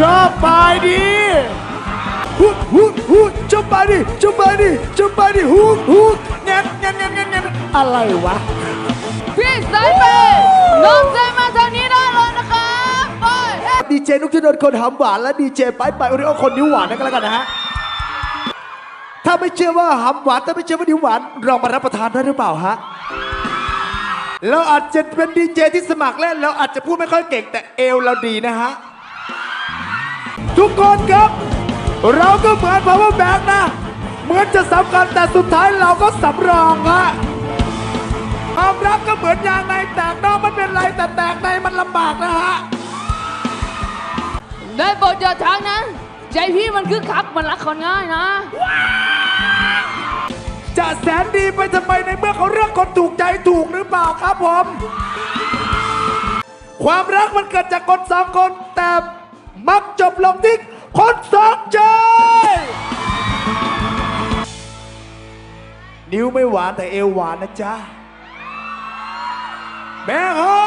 ชอบไปดิฮุดฮุดฮุดชอบไปดิชอบไปดิชอบไปดิฮุดฮุดแงนแงนแงนแงนแงนอะไรวะพี่สายเปย์น้องใจมาทางนี้ได้เลยนะครับไปเฮ้ดีเจนุกชนนท์คนหำหวานและดีเจไปไปโอริโอคนนิ้วหวานนั่นก็แล้วกันนะฮะถ้าไม่เชื่อว่าหำหวานถ้าไม่เชื่อว่านิ้วหวานลองมารับประทานได้หรือเปล่าฮะเราอาจจะเป็นดีเจที่สมัครเล่นเราอาจจะพูดไม่ค่อยเก่งแต่เอวเราดีนะฮะ ทุกคนครับ เราก็เหมือนพาวเวอร์แบงค์นะ เหมือนจะสำคัญแต่สุดท้ายเราก็สำรองฮะความรักก็เหมือนยางในแตกนอกมันเป็นไรแต่แตกในมันลำบากนะฮะได้โปรดอย่าทางนั้นใจพี่มันคือคักมันรักคนง่ายนะ จะแสนดีไปทำไมในเมื่อเขาเลือกคนถูกใจถูกหรือเปล่าครับผม ความรักมันเกิดจากคนสองคนแต่ มักจบลงที่คนสองใจนิ้วไม่หวานแต่เอวหวานนะจ๊ะแม่เฮ้